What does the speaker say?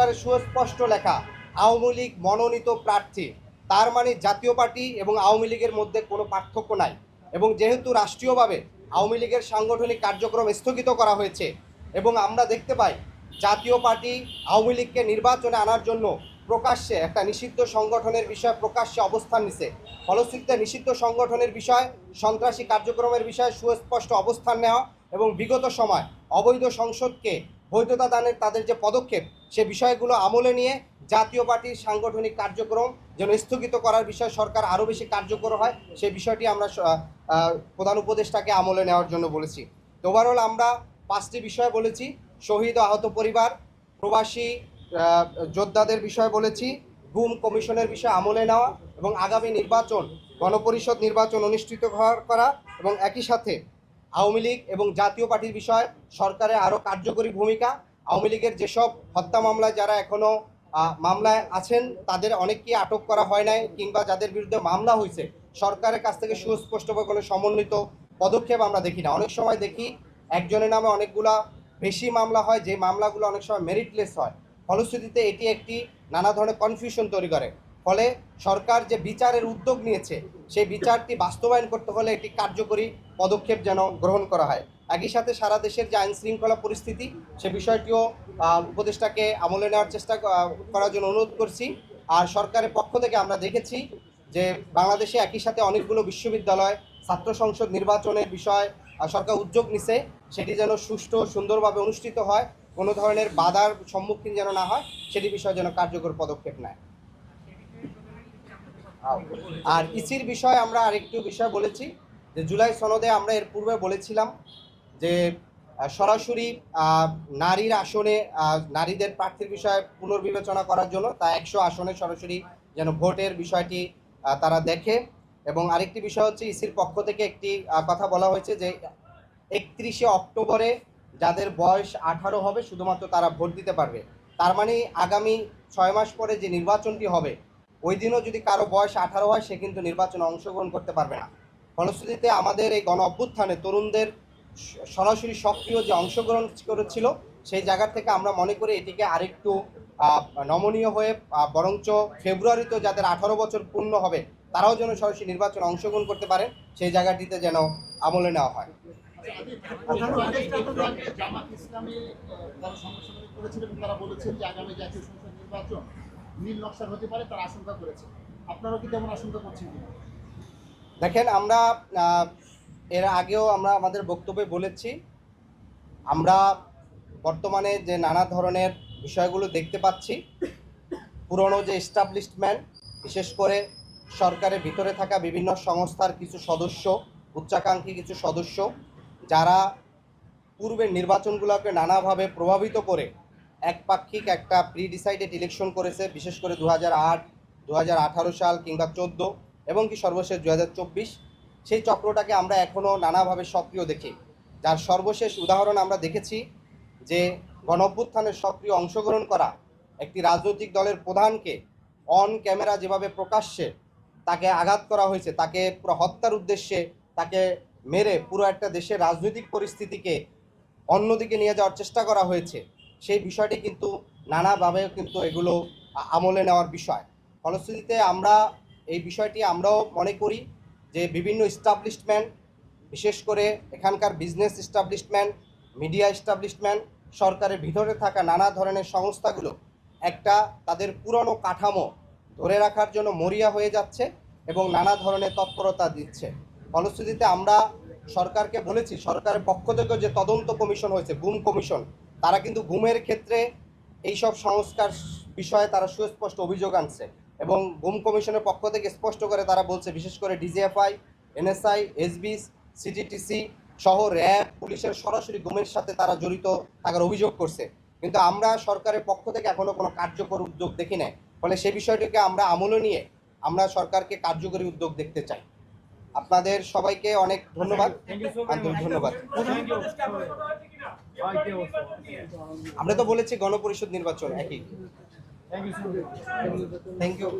পরিষ্কার সুস্পষ্ট লেখা, আওয়ামী লীগ মনোনীত প্রার্থী। তার মানে জাতীয় পার্টি এবং আওয়ামী লীগের মধ্যে কোনো পার্থক্য নাই। এবং যেহেতু রাষ্ট্রীয়ভাবে আওয়ামী লীগের সাংগঠনিক কার্যক্রম স্থগিত করা হয়েছে এবং আমরা দেখতে পাই জাতীয় পার্টি আওয়ামী লীগকে নির্বাচনে আনার জন্য প্রকাশ্যে একটা নিষিদ্ধ সংগঠনের বিষয়ে প্রকাশ্যে অবস্থান নিছে। ফলশ্রুতিতে নিষিদ্ধ সংগঠনের বিষয়, সন্ত্রাসী কার্যক্রমের বিষয়ে সুস্পষ্ট অবস্থান নেওয়া এবং বিগত সময় অবৈধ সংসদকে বৈধতা দানের তাদের যে পদক্ষেপ, সে বিষয়গুলো আমলে নিয়ে জাতীয় পার্টির সাংগঠনিক কার্যক্রম যেন স্থগিত করার বিষয়ে সরকার আরও বেশি কার্যকর হয় সেই বিষয়টি আমরা প্রধান উপদেষ্টাকে আমলে নেওয়ার জন্য বলেছি। ওভারঅল আমরা পাঁচটি বিষয় বলেছি, শহীদ আহত পরিবার, প্রবাসী যোদ্ধাদের বিষয়ে বলেছি, গুম কমিশনের বিষয়ে আমলে নেওয়া এবং আগামী নির্বাচন, গণপরিষদ নির্বাচন অনুষ্ঠিত করা এবং একই সাথে আওয়ামী লীগ এবং জাতীয় পার্টির বিষয়ে সরকারের আরও কার্যকরী ভূমিকা। আওয়ামী লীগের যেসব হত্যা মামলায় যারা এখনও মামলায় আছেন, তাদের অনেককেই আটক করা হয় নাই কিংবা যাদের বিরুদ্ধে মামলা হয়েছে, সরকারের কাছ থেকে সুস্পষ্টভাবে কোনো সমন্বিত পদক্ষেপ আমরা দেখি না। অনেক সময় দেখি একজনের নামে অনেকগুলা বেশি মামলা হয়, যে মামলাগুলো অনেক সময় মেরিটলেস হয়। ফলশ্রুতিতে এটি একটি নানা ধরনের কনফিউশন তৈরি করে। ফলে সরকার যে বিচারের উদ্যোগ নিয়েছে, সেই বিচারটি বাস্তবায়ন করতে হলে একটি কার্যকরী পদক্ষেপ যেন গ্রহণ করা হয়। একই সাথে সারা দেশের যে আইন শৃঙ্খলা পরিস্থিতি, সে বিষয়টিও উপদেষ্টাকে আমলে নেওয়ার চেষ্টা করার জন্য অনুরোধ করছি। আর সরকারের পক্ষ থেকে আমরা দেখেছি যে বাংলাদেশে একই সাথে অনেকগুলো বিশ্ববিদ্যালয়, ছাত্র সংসদ নির্বাচনের বিষয় সরকার উদ্যোগ নিছে, সেটি যেন সুষ্ঠু সুন্দরভাবে অনুষ্ঠিত হয়, কোনো ধরনের বাধার সম্মুখীন যেন না হয়, সেটি বিষয়ে যেন কার্যকর পদক্ষেপ নেয়। আর ইসির বিষয়ে আমরা আরেকটু বিষয় বলেছি, যে জুলাই সনদে আমরা এর পূর্বে বলেছিলাম যে সরাসরি নারীর আসনে নারীদের প্রার্থীর বিষয়ে পুনর্বিবেচনা করার জন্য তা একশো আসনে সরাসরি যেন ভোটের বিষয়টি তারা দেখে। এবং আরেকটি বিষয় হচ্ছে ইসির পক্ষ থেকে একটি কথা বলা হয়েছে যে, একত্রিশে অক্টোবরে যাদের বয়স আঠারো হবে শুধুমাত্র তারা ভোট দিতে পারবে। তার মানে আগামী ছয় মাস পরে যে নির্বাচনটি হবে ওই দিনও যদি কারও বয়স আঠারো হয়, সে কিন্তু নির্বাচনে অংশগ্রহণ করতে পারবে না। ফলশ্রুতিতে আমাদের এই গণ অভ্যুত্থানে তরুণদের সরাসরি সক্রিয় যে অংশগ্রহণ করেছিল, সেই জায়গা থেকে আমরা মনে করি এটিকে আরেকটু নমনীয় হয়ে বরঞ্চ ফেব্রুয়ারিতে যাদের আঠারো বছর পূর্ণ হবে, তারাও যেন সরাসরি নির্বাচনে অংশগ্রহণ করতে পারেন, সেই জায়গাটিতে যেন আমলে নেওয়া হয়। জামাত ইসলামী, তারা সংগঠন করেছিল তারা বলেছেন যে আগামী জাতীয় সংসদ নির্বাচন নীল নকশার হতে পারে, তার আশঙ্কা করেছে। আপনারাও কি তেমন আশঙ্কা করছেন দেখেন, আমরা এর আগেও আমরা আমাদের বক্তব্যে বলেছি, আমরা বর্তমানে যে নানা ধরনের বিষয়গুলো দেখতে পাচ্ছি, পুরনো যে এস্টাবলিশমেন্ট বিশেষ করে সরকারের ভিতরে থাকা বিভিন্ন সংস্থার কিছু সদস্য, উচ্চাকাঙ্ক্ষী কিছু সদস্য, যারা পূর্বের নির্বাচনগুলোকে নানাভাবে প্রভাবিত করে একপাক্ষিক একটা প্রি ডিসাইডেড ইলেকশন করেছে, বিশেষ করে দু হাজার আট দু হাজার আঠারো সাল কিংবা চোদ্দ, এবং কি সর্বশেষ দু হাজার চব্বিশ। সেই চক্রটাকে আমরা এখনও নানাভাবে সক্রিয় দেখি। যার সর্বশেষ উদাহরণ আমরা দেখেছি যে গণঅভ্যুত্থানের সক্রিয় অংশগ্রহণ করা একটি রাজনৈতিক দলের প্রধানকে অন ক্যামেরা যেভাবে প্রকাশ্যে তাকে আঘাত করা হয়েছে, তাকে পুরো হত্যার উদ্দেশ্যে তাকে মেরে পুরো একটা দেশের রাজনৈতিক পরিস্থিতিকে অন্যদিকে নিয়ে যাওয়ার চেষ্টা করা হয়েছে। সেই বিষয়টি কিন্তু নানাভাবে কিন্তু এগুলো আমলে নেওয়ার বিষয়। ফলশ্রুতিতে আমরা এই বিষয়টি আমরাও মনে করি যে বিভিন্ন এস্টাবলিশমেন্ট বিশেষ করে এখানকার বিজনেস এস্টাবলিশমেন্ট মিডিয়া এস্টাবলিশমেন্ট সরকারের ভিতরে থাকা নানা ধরনের সংস্থাগুলো একটা তাদের পুরনো কাঠামো ধরে রাখার জন্য মরিয়া হয়ে যাচ্ছে এবং নানা ধরনের তৎপরতা দিচ্ছে। ফলশ্রুতিতে আমরা সরকারকে বলেছি, সরকারের পক্ষ থেকে যে তদন্ত কমিশন হয়েছে, গুম কমিশন তারা কিন্তু গুমের ক্ষেত্রে এইসব সংস্কার বিষয়ে তারা সুস্পষ্ট অভিযোগ আনছে এবং গুম কমিশনের পক্ষ থেকে স্পষ্ট করে তারা বলছে, বিশেষ করে ডিজিএফআই, এনএসআই, এসবিস, সিটিটিসি সহ র্যাব, পুলিশের সরাসরি গুমের সাথে তারা জড়িত থাকার অভিযোগ করছে। কিন্তু আমরা সরকারের পক্ষ থেকে এখনও কোনো কার্যকর উদ্যোগ দেখি নাই। ফলে সেই বিষয়টিকে আমরা আমলে নিয়ে আমরা সরকারকে কার্যকরী উদ্যোগ দেখতে চাই। আপনাদের সবাইকে অনেক ধন্যবাদ। আন্তরিক ধন্যবাদ। আমরা তো বলেছি গণপরিষদ নির্বাচন একই। Thank you